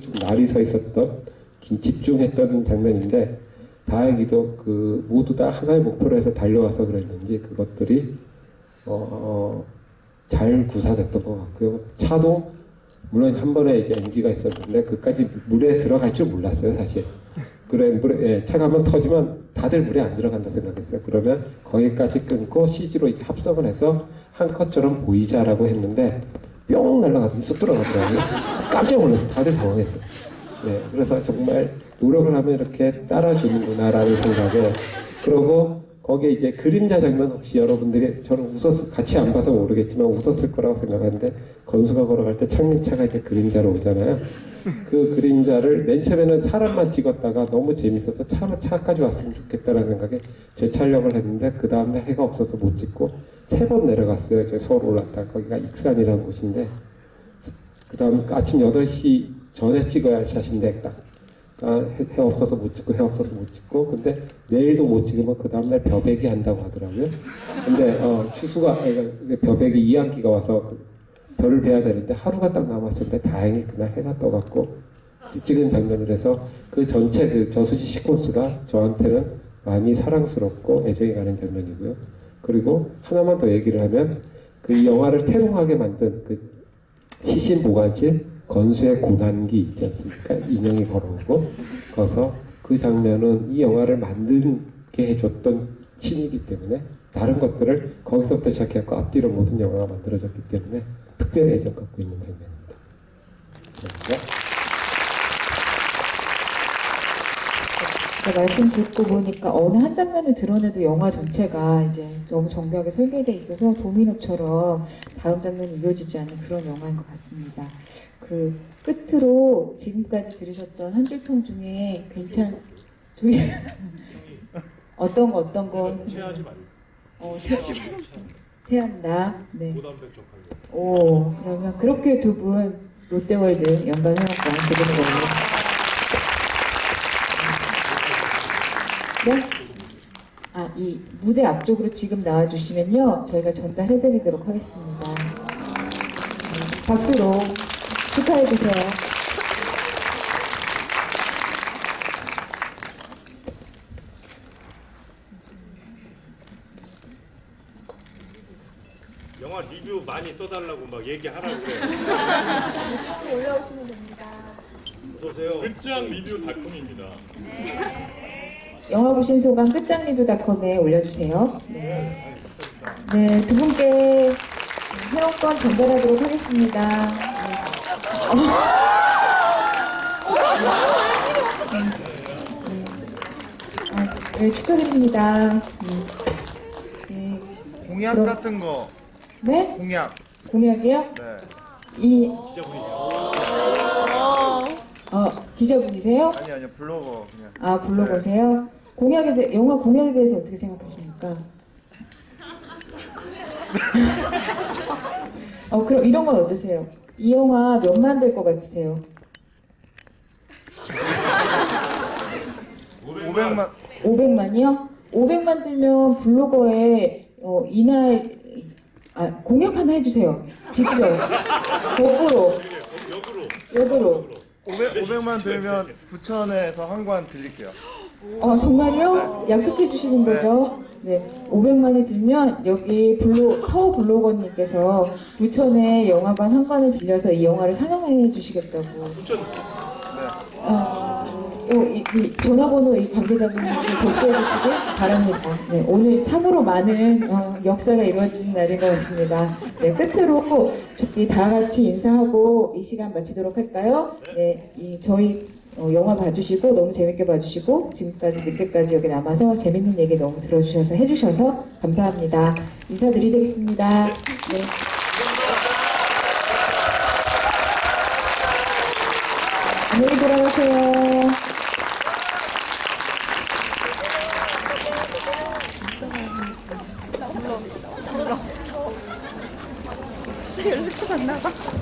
좀 날이 서 있었던 긴 집중했던 장면인데 다행히도 그 모두 다 하나의 목표로 해서 달려와서 그랬는지 그것들이 어, 어, 잘 구사됐던 것 같고요. 차도 물론 한 번에 이제 NG가 있었는데 그까지 물에 들어갈 줄 몰랐어요 사실. 그래 물에 예, 차가 한번 터지면 다들 물에 안 들어간다 생각했어요. 그러면 거기까지 끊고 CG로 이제 합성을 해서 한 컷처럼 보이자라고 했는데 뿅 날아가더니 쑥 들어가더라고요. 깜짝 놀랐어요. 다들 당황했어요. 네, 그래서 정말 노력을 하면 이렇게 따라주는구나라는 생각에 그러고 거기에 이제 그림자 장면 혹시 여러분들이 저는 웃었 같이 안 봐서 모르겠지만 웃었을 거라고 생각하는데 건수가 걸어갈 때 창민차가 이제 그림자로 오잖아요. 그 그림자를 맨 처음에는 사람만 찍었다가 너무 재밌어서 차, 차까지 왔으면 좋겠다라는 생각에 재촬영을 했는데 그 다음날 해가 없어서 못 찍고 세 번 내려갔어요. 저 서울 올랐다 거기가 익산이라는 곳인데 그 다음 아침 8시 전에 찍어야 할 샷인데 딱 아, 해, 해 없어서 못 찍고 해 없어서 못 찍고 근데 내일도 못 찍으면 그 다음날 벼베기 한다고 하더라고요. 근데 어, 추수가 아니, 그 벼베기 2학기가 와서 그 별을 베야 되는데 하루가 딱때 다행히 그날 해가 떠갖고 찍은 장면이라서 그 전체 그 저수지 시퀀스가 저한테는 많이 사랑스럽고 애정이 가는 장면이고요. 그리고 하나만 더 얘기를 하면 그 영화를 태롱하게 만든 그 시신 보관실 건수의 고난기 있지 않습니까? 인형이 걸어오고 거서 그 장면은 이 영화를 만들게 해줬던 신이기 때문에 다른 것들을 거기서부터 시작해서 앞뒤로 모든 영화가 만들어졌기 때문에 특별히 애정 갖고 있는 장면입니다. 감사합니다. 제가 말씀 듣고 보니까 어느 한 장면을 드러내도 영화 전체가 이제 너무 정교하게 설계되어 있어서 도미노처럼 다음 장면이 이어지지 않는 그런 영화인 것 같습니다. 그 끝으로 지금까지 들으셨던 한줄통 중에 괜찮 두 어떤 거 어떤 거 체하지 말고 어, 체, 체한다. 네. 오 그러면 그렇게 두 분 롯데월드 연간 회원권 드리는 걸로. 네? 아, 이 무대 앞쪽으로 지금 나와주시면요. 저희가 전달해드리도록 하겠습니다. 네, 박수로 축하해주세요. 영화 리뷰 많이 써달라고 막 얘기하라고 그래. 처음에 올라오시면 됩니다. 어서오세요. 끝장 리뷰 달콤입니다. 영화 보신 소감 끝장리뷰닷컴에 올려주세요. 네. 네, 두 분께 회원권 전달하도록 하겠습니다. 네. 아, 네, 축하드립니다. 네. 네. 공약 그럼- 같은 거 네? 공약 공약이요? 네 이, 어, 기자분이세요? 아니 아니요 블로거 그냥 아, 블로거세요? 공약에 대, 영화 공약에 대해서 어떻게 생각하십니까? 어, 그럼 이런 건 어떠세요? 이 영화 몇 만 될 것 같으세요? 500만 500만이요? 500만 들면 블로거에 어, 이날 아, 공약 하나 해주세요. 직접. 거꾸로. 역으로. 500, 500만 들면 부천에서 한 관 빌릴게요 어, 정말요? 약속해 주시는 거죠? 네. 500만이 들면 여기 블로, 파워 블로거님께서 부천에 영화관 한 관을 빌려서 이 영화를 상영해 주시겠다고. 부천 어, 요, 이, 이 전화번호 이 관계자분께 접수해 주시길 바랍니다. 네, 오늘 참으로 많은 어, 역사가 이루어지는 날인 것 같습니다. 네, 끝으로 저기 다 같이 인사하고 이 시간 마치도록 할까요? 네, 이 저희 어, 영화 봐주시고 너무 재밌게 봐주시고 지금까지 늦게까지 여기 남아서 재밌는 얘기 너무 들어주셔서 해주셔서 감사합니다. 인사드리겠습니다. 네. 안녕히 돌아가세요. 연락처 안 나가.